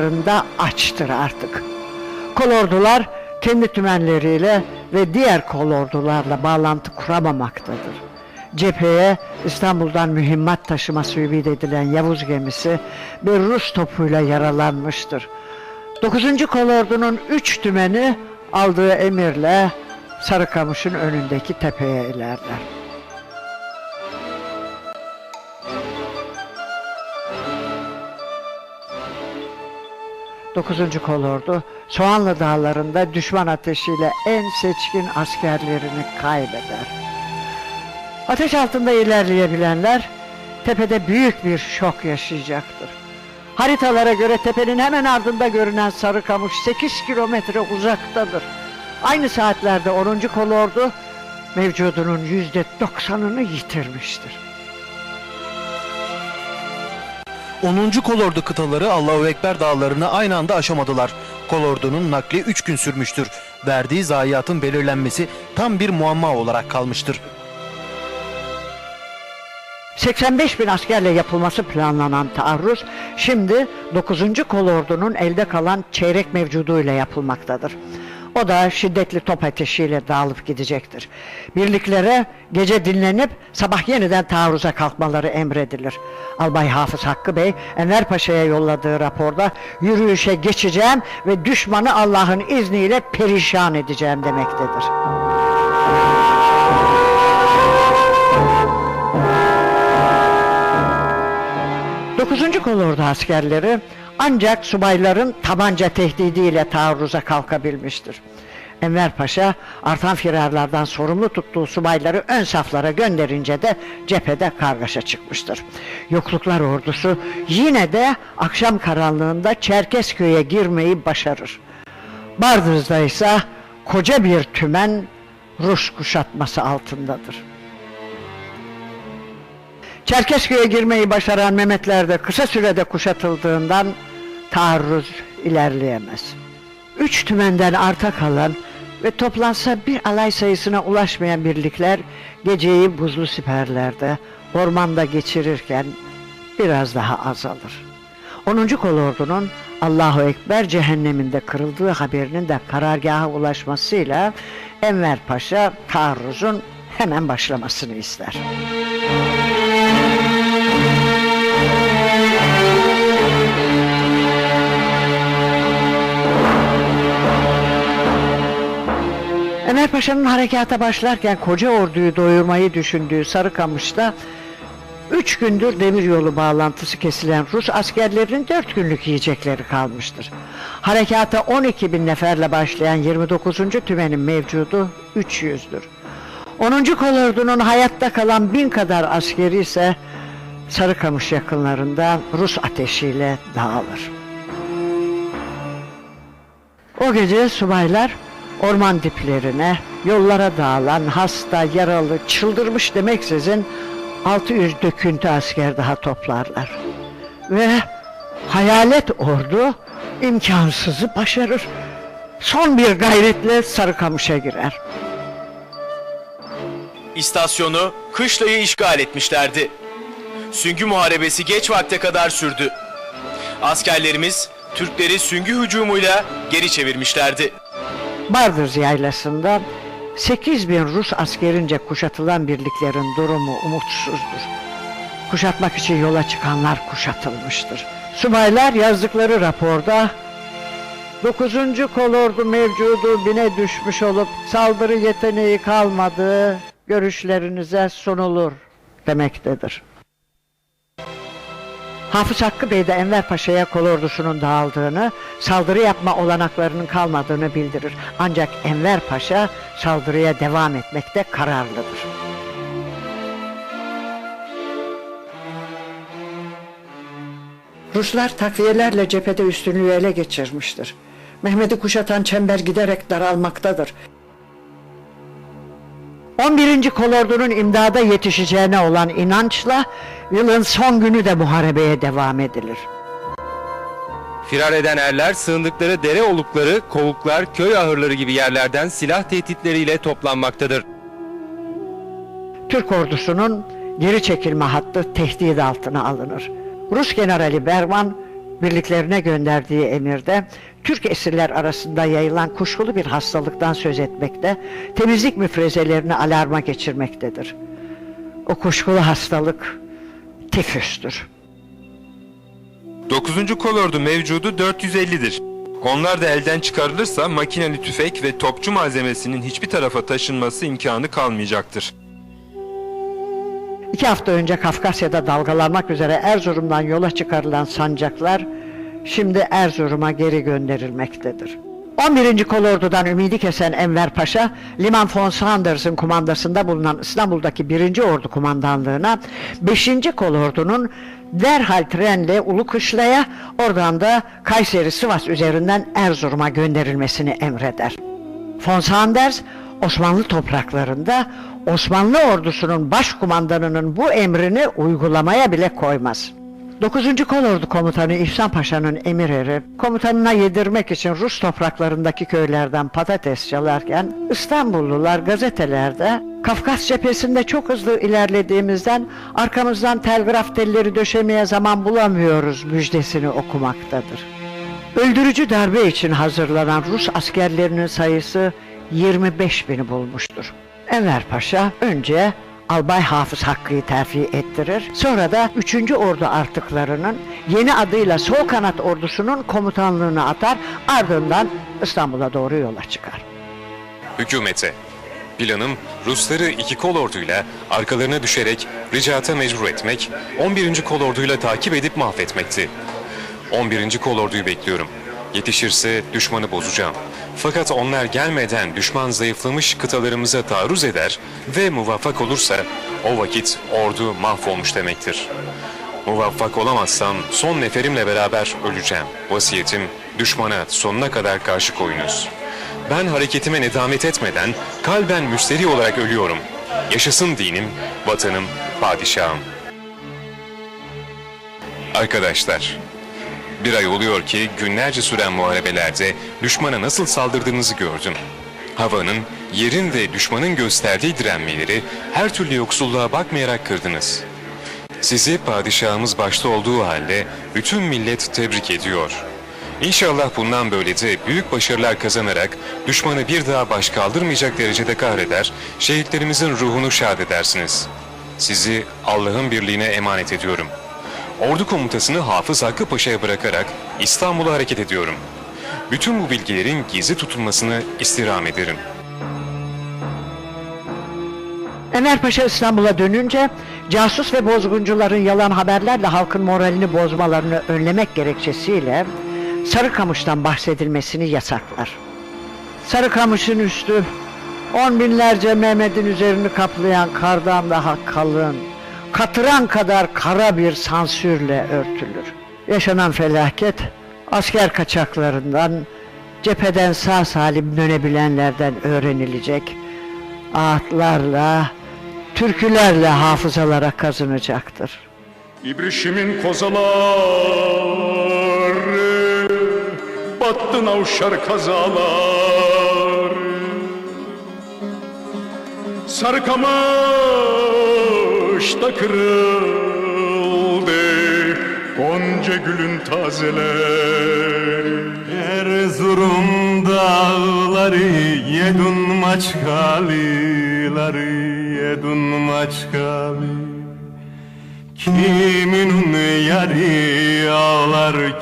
da açtır artık. Kolordular kendi tümenleriyle ve diğer kolordularla bağlantı kuramamaktadır. Cepheye İstanbul'dan mühimmat taşıması ümit edilen Yavuz gemisi bir Rus topuyla yaralanmıştır. 9. kolordunun üç tümeni aldığı emirle Sarıkamış'ın önündeki tepeye ilerler. 9. kolordu Soğanlı Dağları'nda düşman ateşiyle en seçkin askerlerini kaybeder. Ateş altında ilerleyebilenler tepede büyük bir şok yaşayacaktır. Haritalara göre tepenin hemen ardında görünen Sarıkamış 8 kilometre uzaktadır. Aynı saatlerde 10. kolordu mevcudunun yüzde doksanını yitirmiştir. 10. kolordu kıtaları Allahu Ekber dağlarını aynı anda aşamadılar. Kolordunun nakli 3 gün sürmüştür. Verdiği zayiatın belirlenmesi tam bir muamma olarak kalmıştır. 85 bin askerle yapılması planlanan taarruz şimdi 9. kolordunun elde kalan çeyrek mevcuduyla yapılmaktadır. O da şiddetli top ateşiyle dağılıp gidecektir. Birliklere gece dinlenip sabah yeniden taarruza kalkmaları emredilir. Albay Hafız Hakkı Bey Enver Paşa'ya yolladığı raporda yürüyüşe geçeceğim ve düşmanı Allah'ın izniyle perişan edeceğim demektedir. 9. kolordu askerleri ancak subayların tabanca tehdidiyle taarruza kalkabilmiştir. Enver Paşa artan firarlardan sorumlu tuttuğu subayları ön saflara gönderince de cephede kargaşa çıkmıştır. Yokluklar ordusu yine de akşam karanlığında Çerkezköy'e girmeyi başarır. Bardız'da ise koca bir tümen Rus kuşatması altındadır. Çerkezköy'e girmeyi başaran Mehmetler de kısa sürede kuşatıldığından taarruz ilerleyemez. Üç tümenden arta kalan ve toplansa bir alay sayısına ulaşmayan birlikler geceyi buzlu siperlerde, ormanda geçirirken biraz daha azalır. 10. kolordunun Allahu Ekber cehenneminde kırıldığı haberinin de karargaha ulaşmasıyla Enver Paşa taarruzun hemen başlamasını ister. Enver Paşa'nın harekata başlarken koca orduyu doyurmayı düşündüğü Sarıkamış'ta üç gündür demiryolu bağlantısı kesilen Rus askerlerinin dört günlük yiyecekleri kalmıştır. Harekata 12 bin neferle başlayan 29. tümenin mevcudu 300'dür. 10. kolordunun hayatta kalan bin kadar askeri ise Sarıkamış yakınlarında Rus ateşiyle dağılır. O gece subaylar orman diplerine, yollara dağılan hasta, yaralı, çıldırmış demeksizin 600 döküntü asker daha toplarlar. Ve hayalet ordu imkansızı başarır. Son bir gayretle Sarıkamış'a girer. İstasyonu kışlayı işgal etmişlerdi. Süngü muharebesi geç vakte kadar sürdü. Askerlerimiz Türkleri süngü hücumuyla geri çevirmişlerdi. Bardız yaylasında 8 bin Rus askerince kuşatılan birliklerin durumu umutsuzdur. Kuşatmak için yola çıkanlar kuşatılmıştır. Subaylar yazdıkları raporda 9. kolordu mevcudu bine düşmüş olup saldırı yeteneği kalmadı, görüşlerinize sunulur demektedir. Hafız Hakkı Bey de Enver Paşa'ya kolordusunun dağıldığını, saldırı yapma olanaklarının kalmadığını bildirir. Ancak Enver Paşa saldırıya devam etmekte kararlıdır. Ruslar takviyelerle cephede üstünlüğü ele geçirmiştir. Mehmet'i kuşatan çember giderek daralmaktadır. 11. kolordunun imdada yetişeceğine olan inançla yılın son günü de muharebeye devam edilir. Firar eden erler sığındıkları dere olukları, kovuklar, köy ahırları gibi yerlerden silah tehditleriyle toplanmaktadır. Türk ordusunun geri çekilme hattı tehdit altına alınır. Rus generali Berman birliklerine gönderdiği emirde Türk esirler arasında yayılan kuşkulu bir hastalıktan söz etmekte, temizlik müfrezelerini alarma geçirmektedir. O kuşkulu hastalık tifüstür. 9. kolordu mevcudu 450'dir. Onlar da elden çıkarılırsa makineli tüfek ve topçu malzemesinin hiçbir tarafa taşınması imkanı kalmayacaktır. İki hafta önce Kafkasya'da dalgalanmak üzere Erzurum'dan yola çıkarılan sancaklar şimdi Erzurum'a geri gönderilmektedir. 11. Kolordu'dan ümidi kesen Enver Paşa, Liman von Sanders'ın kumandasında bulunan İstanbul'daki 1. Ordu Kumandanlığı'na 5. Kolordu'nun derhal trenle Ulukışla'ya, oradan da Kayseri-Sivas üzerinden Erzurum'a gönderilmesini emreder. Von Sanders Osmanlı topraklarında Osmanlı ordusunun başkumandanının bu emrini uygulamaya bile koymaz. 9. Kolordu Komutanı İhsan Paşa'nın emir eri komutanına yedirmek için Rus topraklarındaki köylerden patates çalarken İstanbullular gazetelerde Kafkas cephesinde çok hızlı ilerlediğimizden arkamızdan telgraf telleri döşemeye zaman bulamıyoruz müjdesini okumaktadır. Öldürücü darbe için hazırlanan Rus askerlerinin sayısı 25 bini bulmuştur. Enver Paşa önce Albay Hafız Hakkı'yı terfi ettirir. Sonra da 3. Ordu artıklarının yeni adıyla Sol Kanat Ordusu'nun komutanlığını atar. Ardından İstanbul'a doğru yola çıkar. Hükümete. Planım Rusları iki kol orduyla arkalarına düşerek ricata mecbur etmek, 11. kol orduyla takip edip mahvetmekti. 11. kol orduyu bekliyorum. Yetişirse düşmanı bozacağım. Fakat onlar gelmeden düşman zayıflamış kıtalarımıza taarruz eder ve muvaffak olursa o vakit ordu mahvolmuş demektir. Muvaffak olamazsam son neferimle beraber öleceğim. Vasiyetim düşmana sonuna kadar karşı koyunuz. Ben hareketime nedamet etmeden kalben müsteri olarak ölüyorum. Yaşasın dinim, vatanım, padişahım. Arkadaşlar, bir ay oluyor ki günlerce süren muharebelerde düşmana nasıl saldırdığınızı gördüm. Havanın, yerin ve düşmanın gösterdiği direnmeleri her türlü yoksulluğa bakmayarak kırdınız. Sizi padişahımız başta olduğu halde bütün millet tebrik ediyor. İnşallah bundan böyle de büyük başarılar kazanarak düşmanı bir daha baş kaldırmayacak derecede kahreder, şehitlerimizin ruhunu şad edersiniz. Sizi Allah'ın birliğine emanet ediyorum. Ordu komutasını Hafız Hakkı Paşa'ya bırakarak İstanbul'a hareket ediyorum. Bütün bu bilgilerin gizli tutulmasını istirham ederim. Enver Paşa İstanbul'a dönünce casus ve bozguncuların yalan haberlerle halkın moralini bozmalarını önlemek gerekçesiyle Sarıkamış'tan bahsedilmesini yasaklar. Sarıkamış'ın üstü on binlerce Mehmet'in üzerini kaplayan kardan daha kalın, katıran kadar kara bir sansürle örtülür. Yaşanan felaket asker kaçaklarından, cepheden sağ salim dönebilenlerden öğrenilecek. Ağıtlarla, türkülerle hafızalara kazınacaktır. İbrişimin kozaları Battı navşar kazalar Sarıkamış'ta kırıldı Gonca gülün tazeleri. Erzurum dağları yedun maçkalıları yedun maçkalı Kimin yarı ağlar